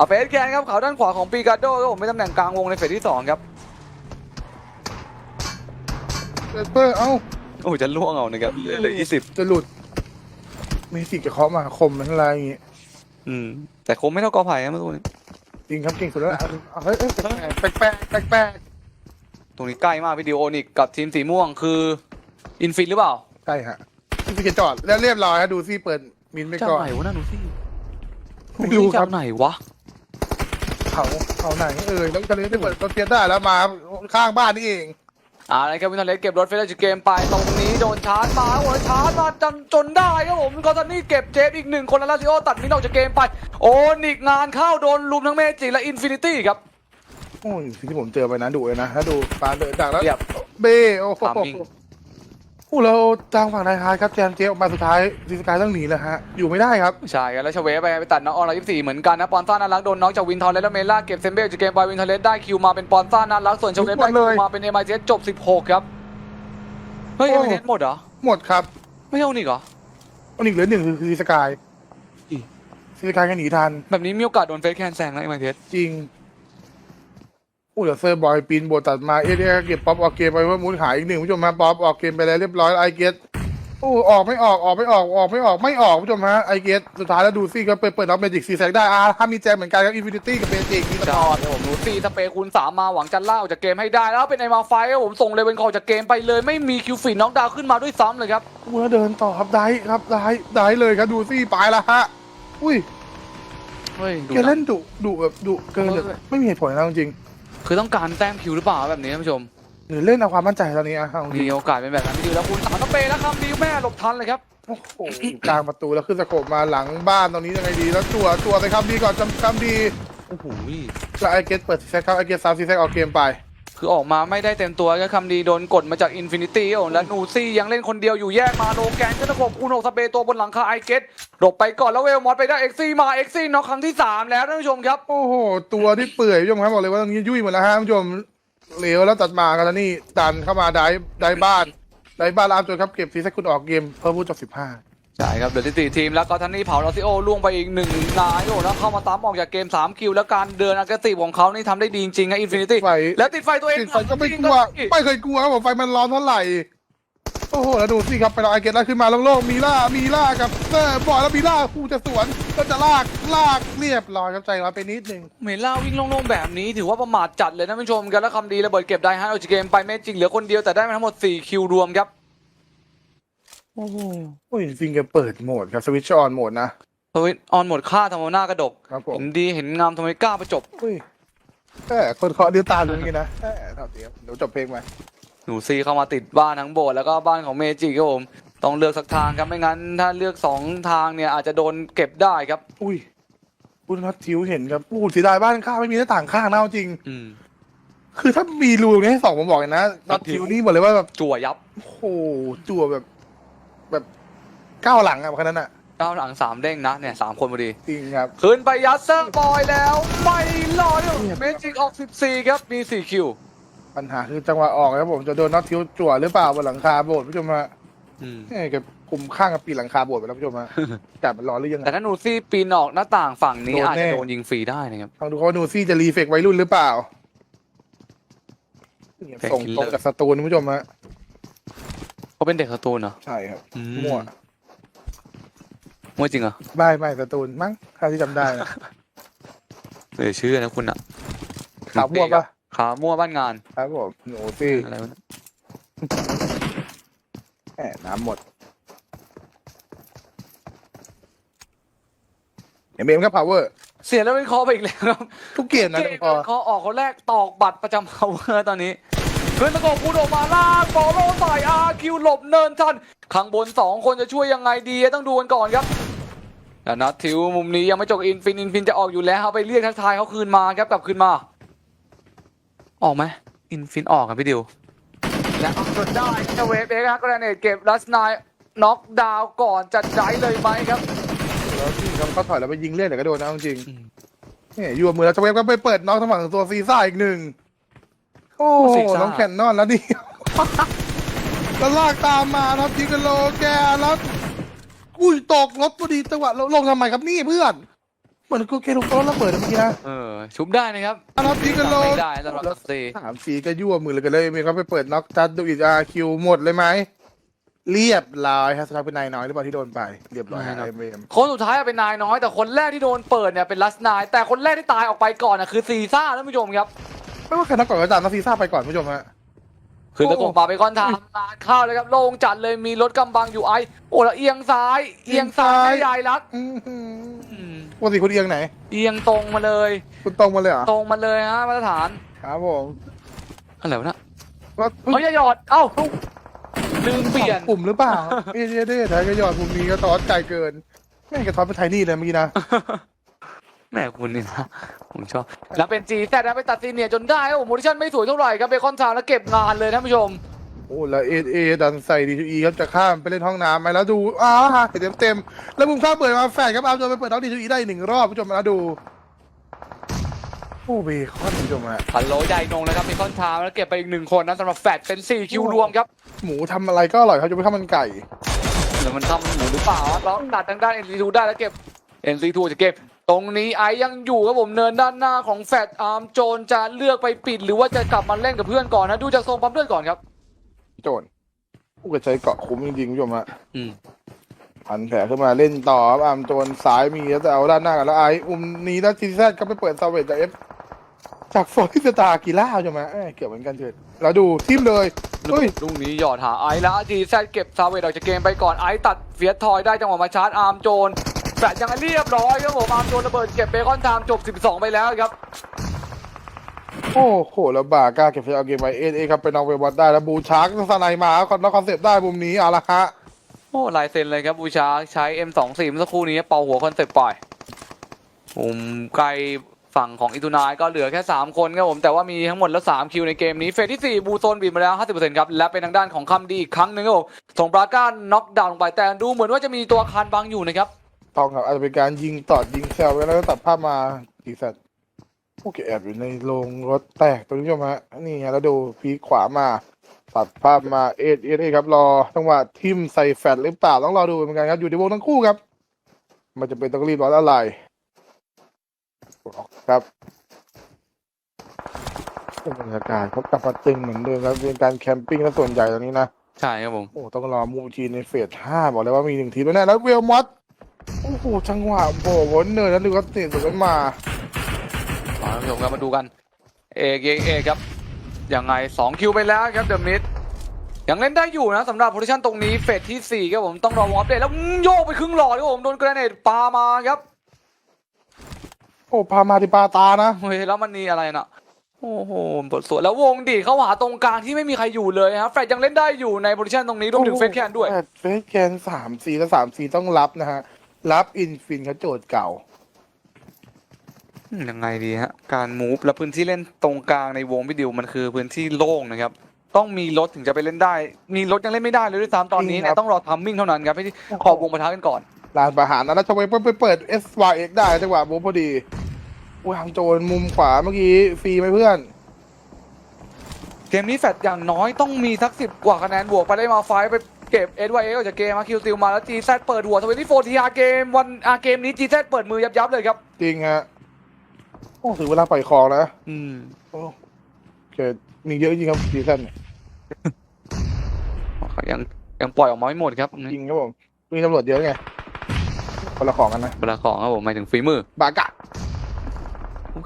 เอาเฟสแกนครับเขาด้านขวาของปีกาโดครับผมเป็นตำแหน่งกลางวงในเฟสที่สองครับเปเปอร์เอ้าโอ้ยจะล่วงเอานะครับเหลือยี่สิบจะหลุดเมสิกจะเคาะมาคมมันอะไรอย่างงี้อืมแต่คงไม่เท่ากอไผ่นะเมื่อสักครู่นี้จริงครับเก่งสุดแล้วเอาเอาเฮ้ยเอ้ยแปลกแปลกแปลกแปลกตรงนี้ใกล้มากวิดีโอนิกกับทีมสีม่วงคืออินฟินหรือเปล่าใช่ฮะพี่จะจอดแล้วเรียบร้อยฮะดูซี่เปิดมินไปจากก่อนไหนวะนั่นดูสิไม่รู้ครับจากไหนวะ เขาเขาไหนเอ่ยแล้วจะเลยได้เปิดรถเฟียสได้แล้วมาข้างบ้านนี่เองอ่านะครับวินเทอร์เลสเก็บรถเฟสจากเกมไปตรงนี้โดนชาร์จมาโอ้ยชาร์จมาจนจนได้ครับผมกอตันนี่เก็บเจฟอีกหนึ่งคนแล้วลาซิโอตัดมินออกจากเกมไป โอ้นิกงานเข้าโดนลุมทั้งเมจิและอินฟินิตี้ครับโอ้ยสิ่งที่ผมเจอไปนะดุเลยนะถ้าดูฟานเดินดักแล้วเรียบเบ้โอ้โห Farming อู้เราจางฝั่งนายฮาร์ดครับแจมเจออกมาสุดท้ายดีสกายต้องหนีแล้วฮะ อยู่ไม่ได้ครับ ใช่ครับแล้วชเวฟไปไปตัดน้องออนไลน์24 เหมือนกันนะ ปอนซ่าน่ารักโดนน้องจากวินทอร์เลสแล้วเมล่าเก็บเซมเบ้จากเกมไปวินทอร์เลสได้คิวมาเป็นปอนซ่าน่ารักส่วนชเวฟได้คิวมาเป็นเอ็มไอเจจบ 16 ครับ เฮ้ยเอ็มไอเจหมดเหรอ หมดครับ ไม่ใช่โอนิกเหรออันอีกเหลือหนึ่งคือดีสกายอีดีสกายก็หนีทัน แบบนี้มีโอกาสโดนเฟสแคนแซงแล้วเอ็มไอเจจริง อู้เดี๋ยวเซอร์บอยปีนโบตัดมาเอ๊ะเอ๊ะเก็บป๊อปออกเกมไปว่ามุดหายอีกหนึ่งผู้ชมฮะป๊อปออกเกมไปแล้วเรียบร้อยไอเกตโอ้ออกไม่ออกออกไม่ออกออกไม่ออกไม่ออกผู้ชมฮะไอเกตสุดท้ายแล้วดูซี่ก็เปิดเปิดน้องเมจิกซีแซกได้อ่าถ้ามีแจมเหมือนกันครับอินฟินิตี้กับเมจิกมีตจลออดดครับผมนูซี่สเปรย์คูณสามมาหวังจะล่าออกจากเกมให้ได้แล้วเป็นไอมาไฟครับผมส่งเลเวนคอลจากเกมไปเลย ไม่มีคิวฟีนน็อกดาวน์ขึ้นมาด้วยซ้ำเลยครับอู้แล้วเดินต่อครับได้ครับได้ได้เลยครับดูซี่ไปแล้วฮะอุ้ยเฮ้ยดูแกนะเล่นดุดุแบบดุเกินแบบไม่มีเหตุผลนะจริง คือต้องการแต้มคิวหรือเปล่าแบบนี้ท่านผู้ชมๆหรือเล่นเอาความมั่นใจตอนนี้อะเอาจริมีงโอกาสเป็นแบบนั้นที่ดีแล้วคุณสามสเปรย์แล้วคำดีแม่หลบทันเลยครับโอ้โหอยู่กลางประตูแล้วขึ้นสโคปมาหลังบ้านตรงนี้ยังไงดี แล้วจั่วจั่วไปครับดีก่อนจำคำดีโอ้โห แล้วไอเกตเปิดซีแซกครับไอเกตสามซีแซกออกเกมไป คือออกมาไม่ได้เต็มตัวก็คำดีโดนกดมาจากอินฟินิตี้และนูซี่ยังเล่นคนเดียวอยู่แยกมาโลแกนก็ตะขบคูณหกสเปตัวบนหลังคาไอเกตหลบไปก่อนแล้วเวลมอสไปได้เอ็กซี่มาเอ็กซี่น็อกครั้งที่สามแล้วท่านผู้ชมครับ โอ้โห ตัวที่เปื่อยผู้ชมครับบอกเลยว่าตรงนี้ยุ่ยหมดแล้วฮะผู้ชมเหลวแล้วตัดมากันแล้วนี่ดันเข้ามาได้ได้บ้านได้บ้านแล้วอัพจนครับเก็บซีแซกคุณออกเกมเพิ่มพูดจบสิบห้า ใช่ครับเหลือที่สี่ทีมแล้วก็ทันนี่เผาลอซิโอล่วงไปอีกหนึ่งนายโอ้แล้วเข้ามาตามออกจากเกม 3 คิว แล้วการเดินอากาติของเขานี่ทำได้ดีจริงๆครับอินฟินิตี้ไฟ แล้วติดไฟตัวเองติดไฟก็ไม่กลัว ไม่เคยกลัวครับผมไฟมันร้อนเท่าไหร่ โอ้โห แล้วดูสิครับ ไปเราไอเกตแล้วขึ้นมาโล่งๆมีล่า มีล่ากับเซอร์บอยแล้วมีล่าผู้จะสวน ก็จะลาก ลากเรียบร้อยครับใจร้อนไปนิดนึงเมล่าวิ่งโล่งๆแบบนี้ ถือว่าประมาทจัดเลยนะท่านผู้ชมกันแล้วคำดีระเบิดเก็บได้ฮะออกจากเกมไปเมจิกเหลือคนเดียวแต่ได้มาทั้งหมด4คิวรวมครับโอ้โหโอ้ยจริงๆแกเปิดโหมดครับสวิตช์ออนโหมดนะ สวิตออนหมดค่าทำเอาหน้ากระดก ครับผม เห็นดีเห็นงามทำไมกล้าประจบ อุ้ยแต่คนเคาะดิ้วตาดูอย่างนี้นะแต่เท่าเดียวเดี๋ยวจบเพลงไปหนูซีเข้ามาติดบ้านทั้งโบสถ์แล้วก็บ้านของเมจิครับผม ต้องเลือกสักทางครับ ไม่งั้น ถ้าเลือกสองทางเนี่ยอาจจะโดนเก็บได้ครับ อุ้ยคุณนัททิวเห็นครับอู้เสียดายบ้านข้างไม่มีหน้าต่างข้างนะเอาจริง อืม คือถ้ามีรูตรงนี้ให้สองผมบอกเลยนะนัททิวนี่บอกเลยว่าแบบจั่วยับ โอ้โหจั่วแบบ แบบก้าวหลังอะคนนั้นอะก้าวหลังสามเด้งนะเนี่ยสามคนพอดี จริงครับขึ้นไปยัดเซอร์บอยแล้ว ไม่รอดเมจิกออก14ครับมี4คิว ปัญหาคือจังหวะออกครับผมจะโดนน็อตทิวจั่วหรือเปล่าบนหลังคาโบสถ์ผู้ชมฮะอืมเอ้ยแกคุมข้างกับปีนหลังคาโบสถ์ไปแล้วผู้ชมฮะจับมันร้อนหรือยังไงแต่ถ้านูซี่ปีนออกหน้าต่างฝั่งนี้โดนอาจแน่จะโดนยิงฟรีได้นะครับฟังดูเขาว่านูซี่จะรีเฟกวัยรุ่นหรือเปล่าเนี่ยแฟกส่งคิลตเลรอร์งจากสตูนผู้ชมฮะ เขาเป็นเด็กสตูลเหรอ ใช่ครับอืมั่วมั่วจริงเหรอไม่ไม่สตูนมั้งถ้าที่จำได้นะเออชื่อนะคุณอะขาวมั่วปะขามั่วบ้านงานครับผมหนูซี่อะไรวะเนี่ยแหมน้ำหมดเอ็มเอ็มครับ power เสียแล้วเป็นคอไปอีกแล้วครับ ทุกเกมนะเกแต่มพอ เขาออกเขาแรกตอกบัตรประจำ power ตอนนี้ขึ้นตะโกนพูดออกมาลากบอลโลใส่อา คิวหลบเนินทันข้างบนสองคนจะช่วยยังไงดีต้องดูกันก่อนครับแต่นัดทิวมุมนี้ยังไม่จบอินฟินอินฟินจะออกอยู่แล้วเอาไปเรียกทักทายเขาคืนมาครับกลับคืนมา ออกไหมอินฟินออกครับพี่ดิวและเอาจนได้จะเวฟเอ็กซ์ครับกรเนตเก็บลัสนายน็อกดาวน์ก่อนจะได้เลยไหมครับแล้วที่เขาเขาถอยแล้วไปยิงเล่นแต่ก็โดนนะเอาจริงอืมเนี่ยอยู่กับมือแล้วจะเวฟก็ไปเปิดน้องทางฝั่งตัวซีซ่าอีกหนึ่งโอ้ซีโหซ่าน้องแคนนอนแล้วดิ แล้วลากตามมาครับยิงกันโลแกแล้วอุ้ยตกรถพอดีจังหวะลงทำไมครับนี่เพื่อน เหมือนกูเกลูกโต้ระเบิดเมื่อกี้นะเออชุบได้นะครับอันนั้นพีกันโลไม่ได้สำหรับตัดซีสามสีก็ยั่วมือเลยกันเลยมีเขาไปเปิดน็อกจัดดูอีกอาคิวหมดเลยไหมเรียบร้อยฮะสำหรับเป็นนายน้อยหรือเปล่าที่โดนไปเรียบร้อยฮะเอ็มเอ็มคนสุดท้ายอะเป็นนายน้อยแต่คนแรกที่โดนเปิดเนี่ยเป็นลัสนาย แต่คนแรกที่ตายออกไปก่อนนะคือซีซ่าท่านผู้ชมครับ ไม่ว่าใครนักก่อนก็ตามนักซีซ่าไปก่อนผู้ชมฮะ คือตะโกนปาไปก้อนทางงานเข้าเลยครับโล่งจัดเลยมีรถกำบังอยู่ไอโอ้แล้วเอียงซ้าย เอียงซ้ายไม่ยายรักอื้อหืออืมปกติคุณเอียงไหน เอียงตรงมาเลย คุณตรงมาเลยเหรอตรงมาเลยฮะมาตรฐานครับผมอะไรวะเนะว่าเพิ่งเฮ้ยอย่าหยอดเอ้าลืมเปลี่ยนปุ่มหรือเปล่าเอ๊ะเอ๊ะเอ๊ะแทนก็ยอดปุ่มนี้ก็ตอดใจเกินแม่งกระท้อนไปไทยนี่เลยเมื่อกี้นะ แม่คุณนี่นะผมชอบ แล้วเป็นจีแต่นะไปตัดซีเนียร์จนได้โอ้โหโมดิชั่นไม่สวยเท่าไหร่ครับเบคอนทาวน์แล้วเก็บงานเลยท่านผู้ชม โอ้แล้วเอเอดันใส่ดีทูอีครับจะข้ามไปเล่นห้องน้ำไปแล้วดูอ้าวเต็มเต็มๆแล้วมุมข้ามเปิดมาแฟนครับเอาจนไปเปิดน้องดีทูอีได้อีกหนึ่งรอบผู้ชมมาแล้วดูโอ้เบคอนผู้ชมฮะฮัลโหลใหญ่นงนะครับเบคอนทาวน์แล้วเก็บไปอีกหนึ่งคนนะสำหรับแฟดเป็นสี่คิวรวมครับ หมูทำอะไรก็อร่อยเขาจะไม่ข้าวมันไก่ แล้วมันทำหมูหรือเปล่าแล้วตัดทางด้าน NC2 ได้แล้วเก็บ NC2 จะเก็บ ตรงนี้ไอยังอยู่ครับผมเนินด้านหน้าของแฟดอาร์มโจนจะเลือกไปปิด หรือว่าจะกลับมาเล่นกับเพื่อนก่อนนะ ดูจากทรงปั๊มเลือดก่อนครับ โจนผู้กระใช้เกาะคุ้มจริงๆผู้ชมฮะอืมพันแผลขึ้นมาเล่นต่อครับอามโจนซ้ายมีแล้วจะเอาด้านหน้ากันแล้วไอ้อุ้มนี้แล้วทีแซดก็ไปเปิดซาเวจจากเอฟจากโฟร์ที่สตาร์กีฬาใช่ไหมเอ้ยเกี่ยวเหมือนกันเถิดแล้วดูทิมเลยเฮ้ยลูกนี้หยอดหาไอซ์แล้วจีแซดเก็บซาเวดออกจากเกมไปก่อนไอซ์ตัดเฟียสทอยได้จังหวะมาชาร์จอาร์มโจน แฟดยังเรียบร้อยครับผมอาร์มโจนระเบิดเก็บเบคอนไทม์จบ 12 ไปแล้วครับโอ้โหแล้วบากล้าเก็บเฟเอาเกมไปเอเอครับเป็นเอาเวบอลได้แล้วบูชาร์กสไนมาคอนแล้วคอนเซปต์ได้มุมนี้เอาละฮะโอ้ลายเซ็นเลยครับบูชาใช้ M24 เมื่อสักครู่นี้เป่าหัวคอนเซปต์ปล่อยผมไกลฝั่งของอิตูนายก็เหลือแค่ 3 คนครับผมแต่ว่ามีทั้งหมดแล้ว 3 คิวในเกมนี้ เฟสที่ 4 บูโซนบีบมาแล้ว 50%ครับ และเป็นทางด้านของคำดีอีกครั้งหนึ่งครับผมส่งบราก้าน็อกดาวน์ลงไปแต่ดูเหมือนว่าจะมีตัวคันบังอยู่นะครับ ต้องครับอาจจะเป็นการยิงตอดยิงแซวแล้วก็ตัดภาพมาอีกสัตว์โอเคแอบอยู่ในโรงรถแตกตรงนี้ใช่ไหมฮะนี่ฮะแล้วดูพีคขวามา ตัดภาพมาเอเอเอครับรอจังหวะทิมใส่แฟลชหรือเปล่าต้องรอดูเหมือนกันครับอยู่ในวงทั้งคู่ครับ มันจะเป็นต้องรีบร้อนอะไรครับบรรยากาศเขากลับมาตึงเหมือนเดิมครับเป็นการแคมปิ้งและส่วนใหญ่ตอนนี้นะ ใช่ครับผม โอ้ต้องรอมูทีในเฟสห้าบอกเลยว่ามีหนึ่งทีมแล้วแน่แล้วเวลมอส โอ้โหจังหวะโผล่วนเนินแล้วดูก็ติดสุดกันมามาท่านผู้ชมครับมาดูกัน เอกเอกเอกครับยังไง 2 คิวไปแล้วครับเดอะมิดยังเล่นได้อยู่นะสำหรับโพซิชันตรงนี้เฟสที่ 4 ครับผมต้องรอวอร์ปเดตแล้วโยกไปครึ่งหลอดครับผมโดนกระเนตปามาครับ โอ้พามาติปาตานะเฮ้ยแล้วมันนี่อะไรน่ะ โอ้โหบทสวดแล้ววงดีดเข้าหาตรงกลางที่ไม่มีใครอยู่เลยฮะแฟดยังเล่นได้อยู่ในโพซิชันตรงนี้รวมถึงเฟสแคนด้วยแฟเฟสแคนสามสีและสามสีต้องรับนะฮะ รับอินฟินเขาโจทย์เก่าอืมยังไงดีฮะ การมูฟและพื้นที่เล่นตรงกลางในวงพี่ดิวมันคือพื้นที่โล่งนะครับ ต้องมีรถถึงจะไปเล่นได้ มีรถยังเล่นไม่ได้เลยด้วยซ้ำตอนนี้จริงเนี่ครัยบต้องรอทัมมิ่งเท่านั้นครับให้ขอบวงประทะกันก่อน ลานประหารนะแล้วทำไมไปเปิด S Y X ได้จังหวะบูพอดีวางโจนมุมขวาเมื่อกี้ฟรีไหมเพื่อน เกมนี้แฟดอย่างน้อยต้องมีสักสิบกว่าคะแนนบวกไปได้มาไฟท์ไป เก็บเอ็ดวายเอออกจากเกมมาคิวซิลมาแล้วจีแซเปิดหัวทเวนตี้โฟทีอาร์เกมวันอาเกมนี้จีแซเปิดมือยับยับๆเลยครับ จริงฮะโอ้ถึงเวลาปล่อยของนะอืม โอ้โอเคมีเยอะจริงครับซีซั่นเนี่ยยังยังปล่อยออกมาไม่หมดครับจริงครับผมมีตำรวจเยอะไงคนละของกันนะเวลาของครับผมหมายถึงฝีมือ บากะ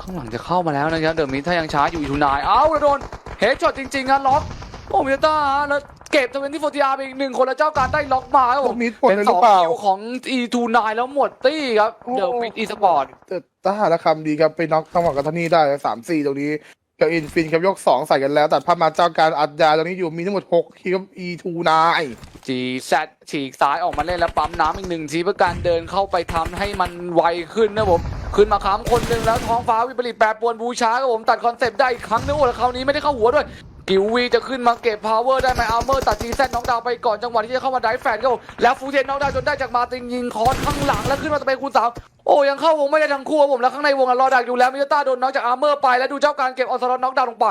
ข้างหลังจะเข้ามาแล้วนะครับ เดอะมิถ้ายังช้าอยู่อีทูนาย เอ้าแล้วโดนเฮดช็อตจริงๆนะล็อก โอ้มิต้าฮะแล้ว เก็บทเวนตี้โฟทีอาร์ไปอีกหนึ่งคนแล้วเจ้าการได้ล็อกมาครับพผวมกนี้ปลดเป็นเลยหสรือองคิเปล่าวของอีทูนายแล้วหมดตี้ครับโอ้ เดอะมิดอีสปอร์ต แต่ถ้าหาละคำดีครับไปน็อกจังหวะกับท่านี่ได้สามสี่ตรงนี้กับอินฟินครับยกสองใส่กันแล้วตัดภาพมาเจ้าการอัดยาตรงนี้อยู่มีทั้งหมดหกคิวอีทูนาย จีแซดฉีกซ้ายออกมาเล่นแล้วปั๊มน้ำอีกหนึ่งทีเพื่อการเดินเข้าไปทำให้มันไวขึ้นนะผม ขึ้นมาค้ำคนหนึ่งแล้วท้องฟ้าวิปริตแปรปรวนบูชาครับผมตัดคอนเซปต์ได้อีกครั้งนึงโอ้แล้วคราวนี้ไม่ได้เข้าหัวด้วย กิววีจะขึ้นมาเก็บพาวเวอร์ได้ไหมอาร์เมอร์ตัดจีแซดน้องดาวไปก่อนจังหวะที่จะเข้ามาไดฟแฟนก็แล้วฟูเทนน้องดาวจนได้จากมาติงยิงคอนข้างหลังแล้วขึ้นมาสเปนคูณสามโอ้ยังเข้าวงไม่ได้ทั้งคู่ครับผมแล้วข้างในวงอะรอดักอยู่แล้วมิยาต้าโดนน้องจากอาร์เมอร์ไปแล้วดูเจ้าการเก็บออสลอตน้องดาวลงไป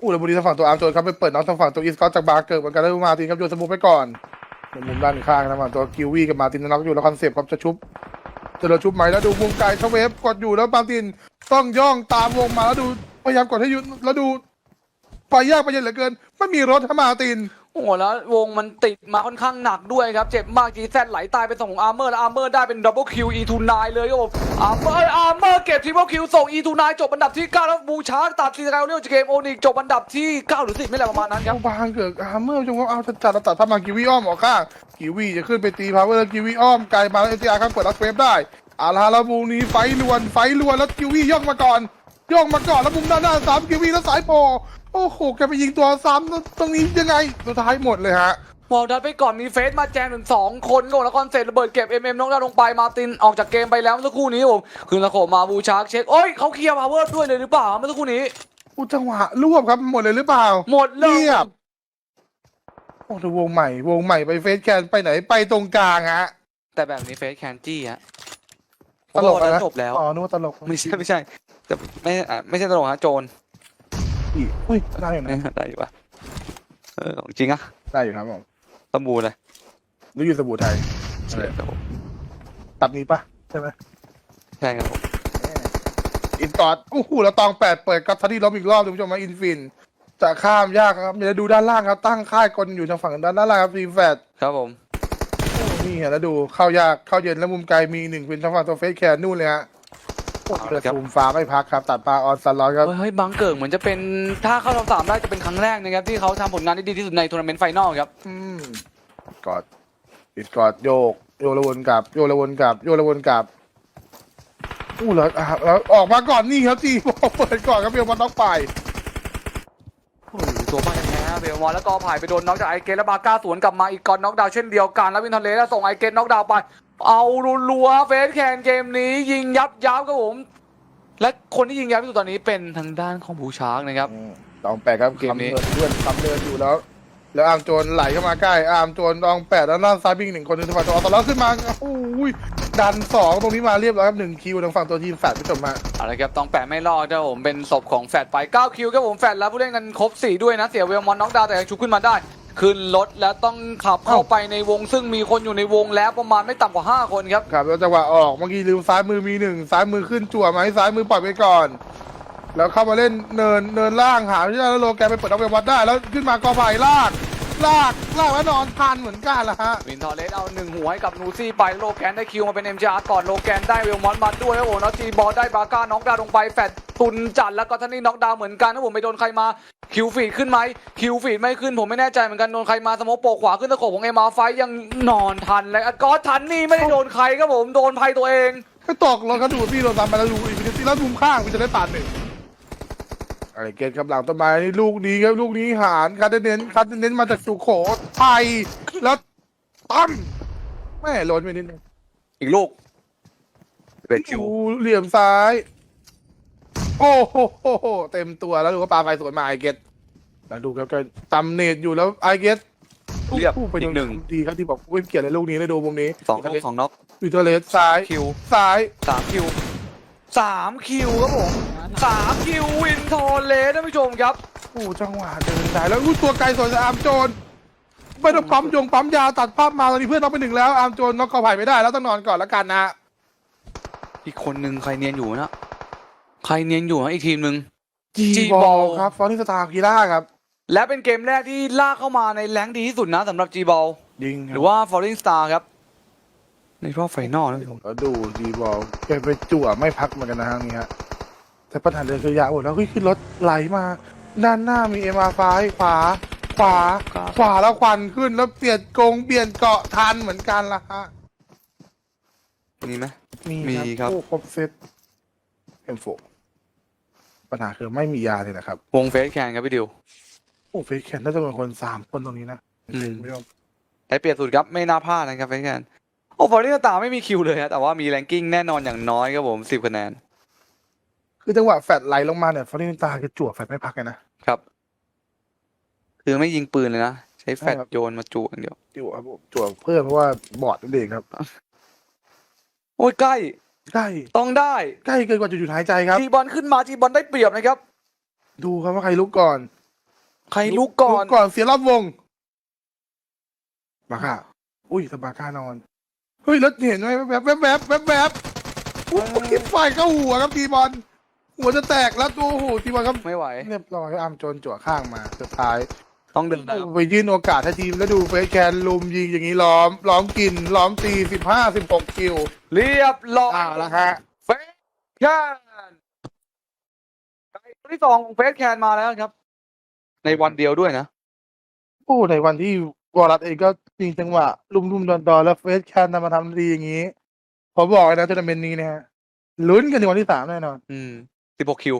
อู้แล้วบุรีทางฝั่งตัวอาร์มโจนครับไปเปิดน็อกทางฝั่งตัวอีสกอตจากบาร์เกิร์เหมือนกันแล้วมาตินครับโยนสมูไปก่อนในมุมด้านข้างนะฝั่งตัวกิววี่กับมาตินน็อกอยู่แล้วคอนเซปต์ครับจะชุบจะเราชุบไหมแล้วดูวงไกลชเวฟกดอยู่แล้วปาตินต้องย่องตามวงมาแล้วดูพยายามกดให้ยุดแล้วดู ไปยากไปเย็นเหลือเกิน ไม่มีรถให้มาติน โอ้โหแล้ววงมันติดมาค่อนข้างหนักด้วยครับ เจ็บมากจีแซดไหลตายเป็นสองของอาร์เมอร์แล้วอาร์เมอร์ได้เป็นดับเบิลคิวอีทูนายเลยครับผมอาร์เมอร์อาร์เมอร์เก็บทริปเปิลคิวส่งอีทูนายจบอันดับที่ 9 แล้วบูชาร์กตัดซีสกายเรียลเกมโอนิกจบอันดับที่ 9 หรือ 10 ไม่แหละประมาณนั้นครับ เอาบางเกิดอาร์เมอร์จงว่าเอาจัดจัดตัดถ้ามากิวีอ้อมออกข้างกิวีจะขึ้นไปตีพาวเวอร์กิวีอ้อมไกลมาแล้วเอทีอาร์ข้างเปิดรักเวฟได้อาลาแล้วบูนี้ไฟลวนไฟลวนแล้วกิวีย่องมาก่อนย่องมาก่อนแล้วมุมด้านหน้าสามกิวีแล้วสายโป โอ้โหแกไปยิงตัวซ้ำตรงนี้ยังไงสุดท้ายหมดเลยฮะวอลดัตไปก่อนมีเฟสมาแจมถึง2คนก่อนแล้วคอนเซ็ประเบิดเก็บ MM น้องดาวลงไปมาร์ตินออกจากเกมไปแล้วเมื่อสักครู่นี้ครับผมคืนตะโขบมาบูชาร์กเช็คโอ้ยเขาเคลียร์พาวเวอร์ด้วยเลยหรือเปล่าเมื่อสักครู่นี้อุยจังหวะรวบครับหมดเลยหรือเปล่า หมดเลยเงียบโอ้ดูวงใหม่ วงใหม่ไปเฟสแคนไปไหนไปตรงกลางฮะแต่แบบนี้เฟสแคนจี้ฮะตลกเพราะว่านะจบแล้วอ๋อนึกว่าตลกไม่ใช่ไม่ใช่แต่ไม่อะไม่ใช่ตลกฮะโจร อีกอุ้ยได้อยู่นะได้อยู่ปะเออของจริงอะได้อยู่ครับผมตะบูเลยรู้อยู่สบู่ไทยใช่ครับผมตับนี้ปะใช่ไหมใช่ครับผมอินกอดโอ้โหแล้วตองแปดเปิดกับทันทีล้มอีกรอบคุณผู้ชมมาอินฟินจะข้ามยากครับเดี๋ยวดูด้านล่างครับตั้งค่ายกลอยู่ทางฝั่งด้านล่างครับทีมแฟดครับผมโอ้นี่เห็นแล้วดูเข้ายากเข้าเย็นแล้วมุมไกลมีหนึ่งเป็นทางฝั่งตัวเฟสแคนนู่นเลยฮะ โอ้โหแต่ซูมฟ้าไม่พักครับ ตัดปลาออนซันลอนครับ เฮ้ยเฮ้ยบังเกิดเหมือนจะเป็นถ้าเข้ารอบสามได้จะเป็นครั้งแรกนะครับที่เขาทำผลงานได้ดีที่สุดในทัวร์นาเมนต์ไฟนอลครับ อืมกอดอิดกอดโยก โยกแล้ววนกลับ โยกแล้ววนกลับ โยกแล้ววนกลับ อู้แล้วอะแล้วออกมาก่อนนี่ครับจีบอกเปิดก่อนครับเบลมาน็อกไป โอ้โหตัวบ้านแท้ๆเบลมอนแล้วก็ผ่ายไปโดนน็อกจากไอเกตแล้วบาก้าสวนกลับมาอีกก่อนน็อกดาวน์เช่นเดียวกันแล้ววินทอเลสแล้วส่งไอเกตน็อกดาวน์ไป เอารัวๆเฟสแคนเกมนี้ ยิงยับยับครับผม และคนที่ยิงยับที่สุดตอนนี้เป็นทางด้านของบูชาร์กนะครับตองแปดครับเกมคำนี้นี้เพื่อนทำเดินอยู่แล้ว แล้วอาร์มโจรไหลเข้ามาใกล้อาร์มโจรตองแปดแล้วด้านซ้ายวิ่งหนึ่งคนหนึ่งทางฝั่งตัวออตแล้วขึ้นมาโอ้ยดันสองตรงนี้มาเรียบร้อยครับหนึ่งคิวทางฝั่งตัวทีมแฟดผู้ชมมาเอาละครับต้องแปะไม่รอดครับผมเป็นศพของแฟดไป 9 คิวครับผมแฟดแล้วผู้เล่นกันครบ 4 ด้วยนะ เสียเวลมอนน็อกดาวน์แต่ยังชุบขึ้นมาได้ ขึ้นรถแล้วต้องขับเข้าไปในวง ซึ่งมีคนอยู่ในวงแล้วประมาณไม่ต่ำกว่า 5 คนครับ ครับแล้วจังหวะออกเมื่อกี้ลืมซ้ายมือมีหนึ่งซ้ายมือขึ้นจั่วไหมซ้ายมือปล่อยไปก่อน แล้วเข้ามาเล่นเนินเนินล่างหาที่แล้วโลแกนไปเปิดเอาไปวัดได้แล้วขึ้นมากอไผ่ลาก ลากลากแล้วนอนทันเหมือนกันละฮะ วินทอร์เลสเอาหนึ่งหัวให้กับนูซี่ไปโลแกนได้คิวมาเป็น MJR ก่อนโลแกนได้เวลมอนมาด้วยครับผมแล้วจีบอลได้บาก้าน็อกดาวน์ลงไปแฟดตุนจัดแล้วก็ท่านี่น็อกดาวน์เหมือนกันครับผมไปโดนใครมาคิวฟีดขึ้นไหมคิวฟีดไม่ขึ้นผมไม่แน่ใจเหมือนกันโดนใครมาสโมกโปกขวาขึ้นตะโขบของเอ็มอาไฟยังนอนทันเลยอะก็ทันนี่ไม่ได้โดนใครครับผมโดนภัยตัวเอง ไปตกรถกระดูดพี่โดนตามไปแล้วดูอีกทีแล้วมุมข้างมันจะได้ปาดหนึ่ง อะไรเกตครับหลังต้นไม้นี่ลูกนี้ครับลูกนี้หารคาร์เดเน้นคาร์เดเน้นมาจากสุโขทัยแล้วตั้มแม่หล่นไปนิดนึงอีกลูกเป็นคิวดูเหลี่ยมซ้าย โอ้โหเต็มตัวแล้วดูว่าปลาไฟสวนมาไอเกตแล้วดูครับก็ตำเนตอยู่แล้วไอเกตเรียบไปอีกหนึ่งดีครับที่บอกไม่เกี่ยวเลยลูกนี้เลยดูมุมนี้สองน็อกสองน็อกวิทเลสซ้ายคิวซ้ายสามคิวสามคิวครับผม สามคิววินทอร์เลสท่านผู้ชมครับ โอ้จังหวะเดินได้แล้วอู้ตัวไกลสวนจากอาร์มโจนไม่ต้องปั๊มยงปั๊มยาตัดภาพมาตอนนี้เพื่อนน็อกไปหนึ่งแล้วอาร์มโจนน็อกกอไผ่ไม่ได้แล้วต้องนอนก่อนแล้วกันนะอีกคนหนึ่งใครเนียนอยู่นะ ใครเนียนอยู่นะอีกทีมหนึ่ง จี G-Ball บอลครับฟอร์นิสตาร์กีฬาครับและเป็นเกมแรกที่ลากเข้ามาในแรงค์ดีที่สุดนะสำหรับ G-Ball ยิงหรือว่า Falling Star ครับ ในรอบไฟนอลนะแล้วดูจีบอลแกไปจั่วไม่พักเหมือนกันนะฮะนี่ฮะ แต่ปัญหาเดินคือยาหมดแล้วเฮ้ยขึ้นรถไหลมา ด้านหน้ามีเอ็มอาร์ไฟขวา ขวา ขวาแล้วควันขึ้นแล้วเปลี่ยนกงเปลี่ยนเกาะทันเหมือนกันละฮะมีไหมมีมีครับโอ้ครบเซตเอ็มโฟปัญหาคือไม่มียาเลยนะครับ วงเฟสแคนครับพี่ดิวโอ้เฟสแคนน่าจะเป็นคนสามคนตรงนี้นะอืมไม่ยอมได้เปรียบสุดครับไม่น่าพลาดนะครับเฟสแคนโอ้ Falling Star ไม่มีคิวเลยฮะแต่ว่ามีแรงกิ้งแน่นอนอย่างน้อยครับผม10คะแนน คือจังหวะแฟดไหลลงมาเนี่ยฟอร์นินตาคือจั่วแฟดไม่พักเลยนะ ครับ คือไม่ยิงปืนเลยนะ ใช้แฟลชใช่ครับ โยนมาจูอย่างเดียว จั่วครับผมจั่วเพิ่มเพราะว่าบอดนั่นเองครับโอ้ยใกล้ ใกล้ต้องได้ ใกล้เกินกว่าจะหยุดหายใจครับ จีบอลขึ้นมาจีบอลได้เปรียบนะครับ ดูครับว่าใครลุกก่อนใครลุกก่อน ก่อนเสียรอบวงบาก้าอุ้ยแต่บาก้านอนเฮ้ยแล้วเห็นไหมแวบแวบแวบแวบแวบโอ้โหไฟเข้าหัวครับทีบอล หัวจะแตกแล้วตัวโอ้โหทีบอลครับไม่ไหว เรียบร้อยอาร์มโจนจั่วข้างมาสุดท้ายต้องเดินนะครับไปยื่นโอกาสให้ทีมแล้วดูเฟสแคนลุมยิงอย่างนี้ล้อมล้อมกินล้อมตีสิบห้าสิบหกคิวเรียบร้อยอ้าวแล้วฮะเฟสแคนไก่ตัวที่สองของเฟสแคนมาแล้วครับ ในวันเดียวด้วยนะโอ้ในวันที่วอรัสเองก็ยิงจังหวะลุมลุมดอนดอนแล้วเฟสแคนทำมาทำดีอย่างนี้ผมบอกเลยนะทัวร์นาเมนต์นี้นะฮะลุ้นกันในวันที่สามแน่นอน อืม สิบหกคิว